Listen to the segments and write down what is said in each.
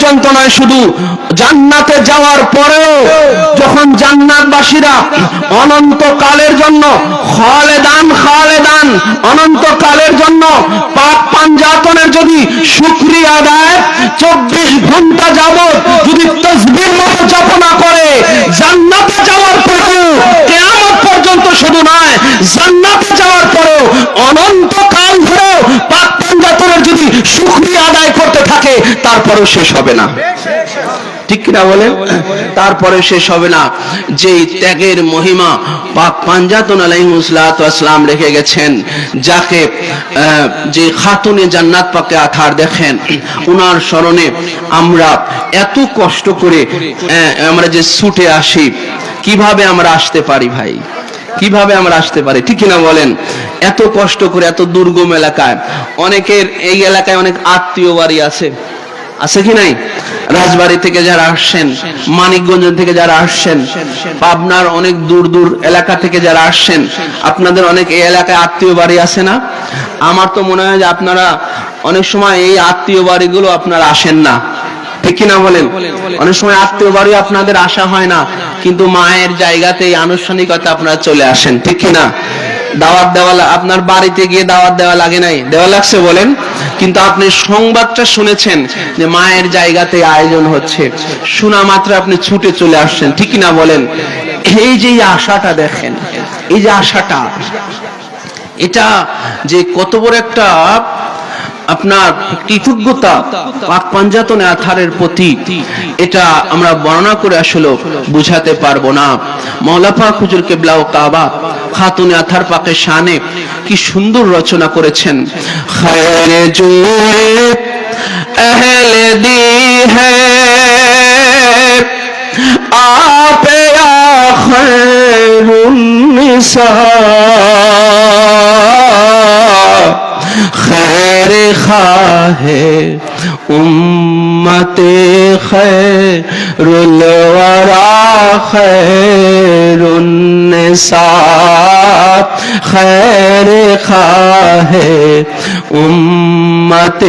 পর্যন্ত নয়, শুধু জান্নাতে যাওয়ার পরেও যখন জান্নাতবাসীরা অনন্তকালের জন্য, খালেদান খালেদান, অনন্তকালের জন্য পাপ পাঞ্জাতনের যদি শুক্রিয়া দেয়, চব্বিশ ঘণ্টা যাবত যদি তসবির মতো যাপনা করে জান্নাতে যাওয়ার পরেও কেয়ামত পর্যন্ত শুধু নয় জান্নাতে যাওয়ার পরেও অনন্তকাল ধরেও পাপ পাঞ্জাতনের যদি শুক্রিয়া আদায় করতে থাকে তারপরেও শেষ হবে না। ঠিক কিনা বলে তারপরে শেষ হবে না। যে ত্যাগের মহিমা পাক পাঞ্জাতন আলাইহিমুসলাম রেখে গেছেন, যাকে যে খাতুনে জান্নাত পাকে আথার দেখেন, উনার স্মরণে আমরা এত কষ্ট করে আমরা যে ছুটে আসি, কীভাবে আমরা আসতে পারি ভাই? কীভাবে আমরা আসতে পারি? ঠিক কিনা বলেন? এত কষ্ট করে, এত দুর্গম এলাকায়। অনেকের এই এলাকায় অনেক আত্মীয় বাড়ি আছে। আছে কি নাই? রাজবাড়ি থেকে যারা আসছেন মানিকগঞ্জ থেকে যারা আসছেন, পাবনার অনেক দূর দূর এলাকা থেকে যারা আসছেন, আপনাদের অনেক এই এলাকায় আত্মীয় বাড়ি আছে না? আমার তো মনে হয় যে আপনারা অনেক সময় এই আত্মীয় বাড়িগুলো আপনারা আসেন না। ঠিক কিনা বলেন? অনেক সময় আত্মীয় বাড়ি আপনাদের আসা হয় না, কিন্তু মায়ের জায়গাতে এই আনুষ্ঠানিকতা আপনারা চলে আসেন। ঠিক কিনা? দাওয়াত দেওয়া আপনার বাড়িতে গিয়ে দাওয়াত দেওয়া লাগে নাই? দেওয়া লাগছে বলেন। কিন্তু আপনি সংবাদটা শুনেছেন যে মায়ের জায়গাতে আয়োজন হচ্ছে। শোনা মাত্র আপনি ছুটে চলে আসছেন, ঠিক না বলেন? এই যে আশাটা দেখেন, এই যে আশাটা, এটা যে কত বড় একটা আপনার কৃতজ্ঞতা পাক পাঞ্জাতনে আথারের প্রতি এটা আমরা বর্ণনা করে আসলে বুঝাতে পারব না। মৌলাফা খুজুর কেবলা ও কাবা খাতুনে আথার পাকে শানে কি সুন্দর রচনা করেছেন। খায়রে জুয়ে اہل دی ہے آپ آخر النساء لکھا ہے، امت خیر الورا خیر النساء خیر خواہ ہے، امت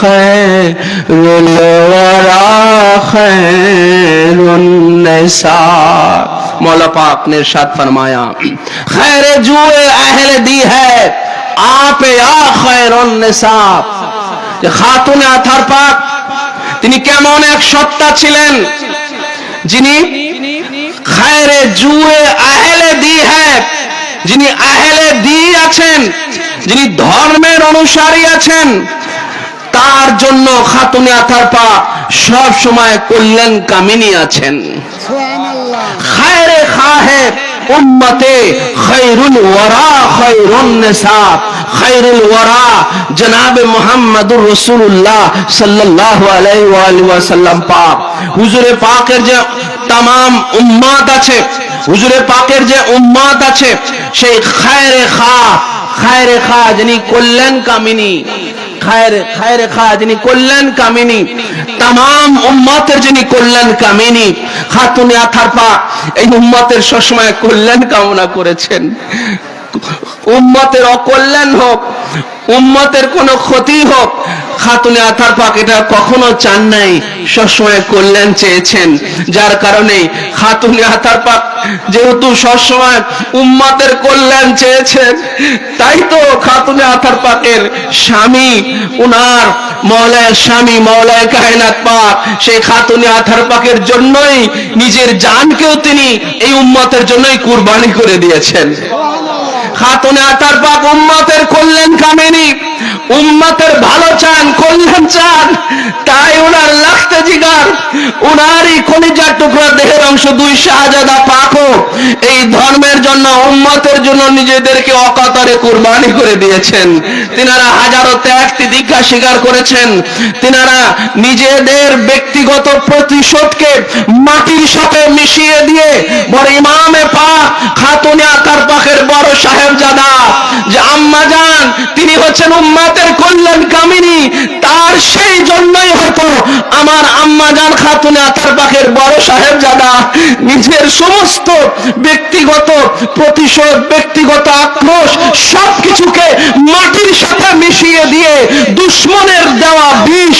خیر الورا خیر النساء مولا پاک نے ارشاد فرمایا، خیر جو اہل دی ہے আপে যে খাতুনে আথার পাক তিনি কেমন এক সত্তা ছিলেন? যিনি খায়রে জুয়ে আহেলে দি হ্যাঁ যিনি আহেলে দি আছেন যিনি ধর্মের অনুসারী আছেন তার জন্য খাতুনে আথার পা সব সময় কল্যাণ কামিনী আছেন খায়রে খাহেব উম্মতে খৈরুল ওয়ারা খৈরুন নিসা খৈরুল ওয়ারা, জনাব মুহাম্মদুর রাসূলুল্লাহ সাল্লাল্লাহু আলাইহি ওয়া আলিহি ওয়াসাল্লাম পাক। হুজুরে পাকের যে তাম উম্মত আছে, হুজুরে পাকের যে উম্মত আছে, সেই খায়রে খা খায়রে খা যিনি কল্যাণ কামিনী, খায়ের খায়ের খা যিনি কল্যাণ কামিনী তাম উম্মতের যিনি কল্যাণ কামিনী খাতুনে আথার পা, এই উম্মতের সবসময় কল্যাণ কামনা করেছেন। উম্মতের অকল্যাণ হোক, উম্মতের কোনো ক্ষতি হোক, খাতুনে আথার পাক এটা কখনো চান নাই, সবসময় কল্যাণ চেয়েছেন। যার কারণে খাতুনে আথার পাক যেহেতু সবসময় উম্মতের কল্যাণ চেয়েছেন, তাই তো খাতুনে আথার পাকের স্বামী, উনার মৌলায় স্বামী মৌলায় কায়নাত পাক, সেই খাতুনে আথার পাকের জন্যই, নিজের জানকেও তিনি এই উম্মতের জন্যই কুরবানি করে দিয়েছেন। খাতুনে আতার পাক উম্মতের কল্যাণ কামেনি উম্মতের ভালো চান, কল্যাণ চান, তাই ওনার লাখতে জিগার ওনারই কলিজার টুকরা দেহের অংশ দুই শাহজাদা পাকও এই ধর্মের জন্য, উম্মতের জন্য নিজেদেরকে অকাতরে কুরবানি করে দিয়েছেন। তিনারা হাজারো ত্যাগ তিতিক্ষা স্বীকার করেছেন। তিনারা নিজেদের ব্যক্তিগত প্রতিশোধকে মাটির সাথে মিশিয়ে দিয়ে, বড় ইমামে পাক, খাতুনে আকার পাকের বড় সাহেবজাদা, যে তিনি হচ্ছেন উম্মাতের কল্যাণ কামিনী। তার সেই জন্যই হয়তো আমার আম্মা জান খাতুন আতার পাখের বড় সাহেব জাদা নিজের সমস্ত ব্যক্তিগত প্রতিশোধ, ব্যক্তিগত আক্রোশ সব কিছুকে মাটির সাথে মিশিয়ে দিয়ে দুশ্মনের দেওয়া বিষ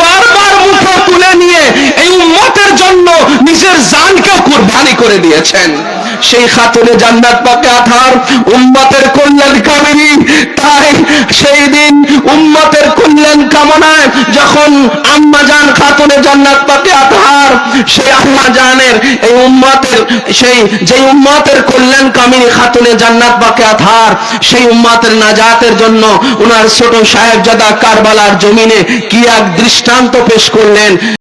বারবার মুখে তুলে নিয়ে এই উম্মতের জন্য নিজের জানকেও কোরবানি করে দিয়েছেন। সেই খাতুনে জান্নাত পাকে আথার উম্মতের কল্যাণ কামিনী। তাই সেই দিন উম্মতের কল্যাণ কামনায় যখন আম্মা জান খাতুনে জান্নাত পাকে আথার সেই আম্মা জানের এই উম্মতের, সেই যে উম্মতের কল্যাণ কামিনী খাতুনে জান্নাত পাকে আথার সেই উম্মতের নাজাতের জন্য ওনার ছোট সাহেবজাদা কারবালার জমিনে কি এক দৃষ্টান্ত পেশ করলেন।